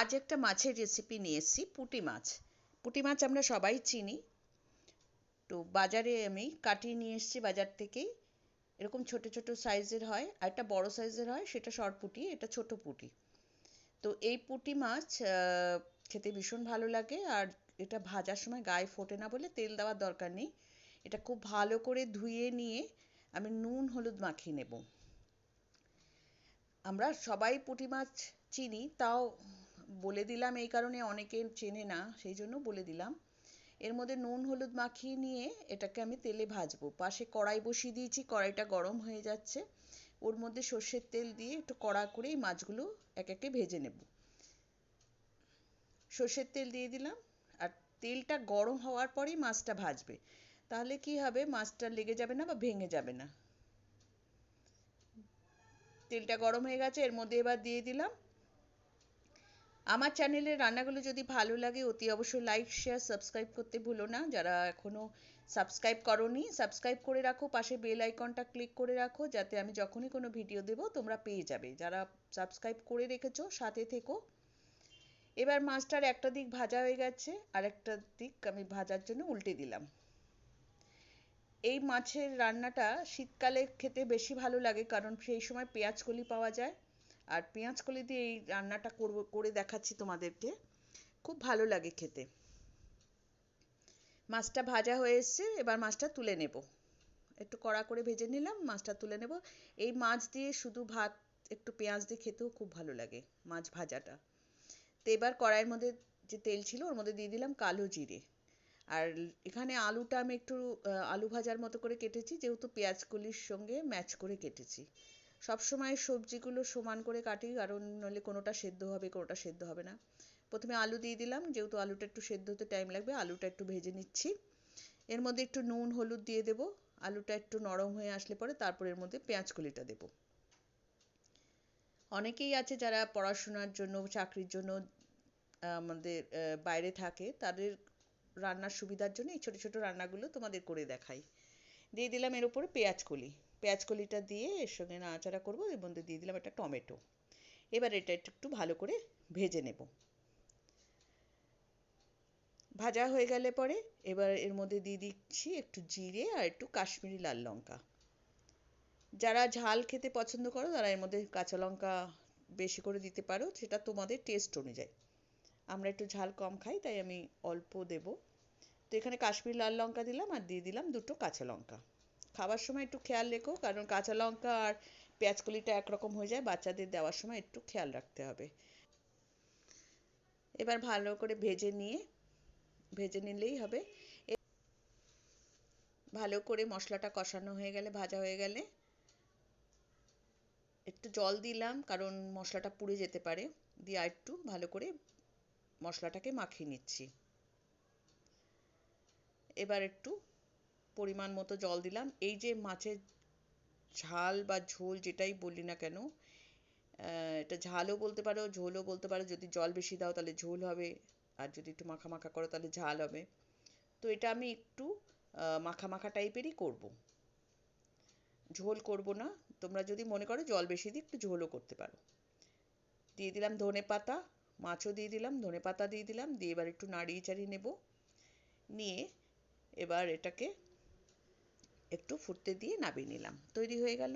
আজ একটা মাছের রেসিপি নিয়ে এসেছি, পুঁটি মাছ। পুঁটি মাছ আমরা সবাই চিনি। তো বাজারে আমি কাটিয়ে নিয়ে এসেছি বাজার থেকেই। এরকম ছোট ছোট সাইজের হয়, আর একটা বড় সাইজের হয়, সেটা শর্ট পুঁটি, এটা ছোট পুঁটি। তো এই পুঁটি মাছ খেতে ভীষণ ভালো লাগে, আর এটা ভাজার সময় গায়ে ফোটে না বলে তেল দেওয়ার দরকার নেই। এটা খুব ভালো করে ধুয়ে নিয়ে আমি নুন, হলুদ মাখিয়ে নেব। আমরা সবাই পুঁটি মাছ চিনি, তাও বলে দিলাম এই কারণে অনেকে চেনে না, সেই জন্য বলে দিলাম। এর মধ্যে নুন, হলুদ মাখিয়ে নিয়ে এটাকে আমি তেলে ভাজবো। পাশে কড়াই বসিয়ে দিয়েছি, কড়াইটা গরম হয়ে যাচ্ছে। ওর মধ্যে সর্ষের তেল দিয়ে একটু কড়া করে এই মাছগুলো এক একে ভেজে নেব। সর্ষের তেল দিয়ে দিলাম আর তেলটা গরম হওয়ার পরেই মাছটা ভাজবে। তাহলে কি হবে? মাছটা লেগে যাবে না বা ভেঙে যাবে না? তেলটা গরম হয়ে গেছে, এর মধ্যে এবার দিয়ে দিলাম আমার চ্যানেলের রান্নাগুলো যদি ভালো লাগে, অতি অবশ্যই লাইক শেয়ার সাবস্ক্রাইব করতে ভুলো না। যারা এখনও সাবস্ক্রাইব করনি সাবস্ক্রাইব করে রাখো, পাশে বেল আইকনটা ক্লিক করে রাখো, যাতে আমি যখনই কোনো ভিডিও দেবো, তোমরা পেয়ে যাবে। যারা সাবস্ক্রাইব করে রেখেছো, সাথে থেকো। এবার মাছটার একটা দিক ভাজা হয়ে গেছে, আর একটা দিক আমি ভাজার জন্য উল্টে দিলাম। এই মাছের রান্নাটা শীতকালে খেতে বেশি ভালো লাগে, কারণ সেই সময় পেঁয়াজ কলি পাওয়া যায়। আর পেঁয়াজ কলি দিয়ে এই রান্নাটা করব, করে দেখাচ্ছি তোমাদেরকে। খুব ভালো লাগে খেতে। মাছটা ভাজা হয়ে এসছে, এবার মাছটা তুলে নেব। একটু কড়া করে ভেজে নিলাম, মাছটা তুলে নেব। এই মাছ দিয়ে শুধু ভাত, একটু পেঁয়াজ দিয়ে খেতেও খুব ভালো লাগে মাছ ভাজাটা। তো এবার কড়াইয়ের মধ্যে যে তেল ছিল, ওর মধ্যে দিয়ে দিলাম কালো জিরে। আর এখানে আলুটা আমি একটু আলু ভাজার মতো করে কেটেছি, যেহেতু পেঁয়াজ কলির সঙ্গে ম্যাচ করে কেটেছি। সব সময় সবজিগুলো সমান করে কাটি, কারণ নইলে কোনোটা সেদ্ধ হবে, কোনোটা সেদ্ধ হবে না। প্রথমে আলু দিয়ে দিলাম, যেহেতু আলুটা একটু সেদ্ধ হতে টাইম লাগবে, আলুটা একটু ভেজে নিচ্ছি। এর মধ্যে একটু নুন, হলুদ দিয়ে দেবো, আলুটা একটু নরম হয়ে আসলে পরে তারপর এর মধ্যে পেঁয়াজ কলিটা দেবো। অনেকেই আছে যারা পড়াশোনার জন্য, চাকরির জন্য, আমাদের বাইরে থাকে, তাদের রান্নার সুবিধার জন্য এই ছোটো ছোটো রান্নাগুলো তোমাদের করে দেখাই। দিয়ে দিলাম এর উপরে পেঁয়াজ কলি। পেঁয়াজ কলিটা দিয়ে এর সঙ্গে নাড়াচাড়া করব, এর মধ্যে দিয়ে দিলাম একটা টমেটো। এবার এটা একটু ভালো করে ভেজে নেব। ভাজা হয়ে গেলে পরে এবার এর মধ্যে দিয়ে দিচ্ছি একটু জিরে আর একটু কাশ্মীরি লাল লঙ্কা। যারা ঝাল খেতে পছন্দ করো, তারা এর মধ্যে কাঁচা লঙ্কা বেশি করে দিতে পারো, সেটা তোমাদের টেস্ট অনুযায়ী। আমরা একটু ঝাল কম খাই, তাই আমি অল্প দেব। তো এখানে কাশ্মীর লাল লঙ্কা দিলাম আর দিয়ে দিলাম দুটো কাঁচা লঙ্কা। খাবার সময় একটু খেয়াল রেখো, কারণ কাঁচা লঙ্কা আর পেঁয়াজ কলিটা একরকম হয়ে যায়, বাচ্চাদের দেওয়ার সময় একটু খেয়াল রাখতে হবে। এবার ভালো করে ভেজে নিয়ে, ভেজে নিলেই হবে। ভালো করে মশলাটা কষানো হয়ে গেলে, ভাজা হয়ে গেলে একটু জল দিলাম, কারণ মশলাটা পুড়ে যেতে পারে। দিয়ে একটু ভালো করে মশলাটাকে মাখিয়ে নিচ্ছি। এবার একটু পরিমাণ মতো জল দিলাম। এই যে মাছের ঝাল বা ঝোল যেটাই বলি না কেন এটা ঝালও বলতে পারো, ঝোলও বলতে পারো। যদি জল বেশি দাও তাহলে ঝোল হবে, আর যদি একটু মাখা মাখা করো তাহলে ঝাল হবে। তো এটা আমি একটু মাখা মাখা টাইপেরই করব। ঝোল করব না, তোমরা যদি মনে করো জল বেশি দিয়ে একটু ঝোলও করতে পারো। দিয়ে দিলাম ধনে পাতা, মাছও দিয়ে দিলাম, ধনে পাতা দিয়ে দিলাম, দিয়ে এবার একটু নাড়িয়ে চাড়িয়ে নেব। নিয়ে এবার এটাকে একটু ফুটতে দিয়ে নামিয়ে নিলাম। তৈরি হয়ে গেল।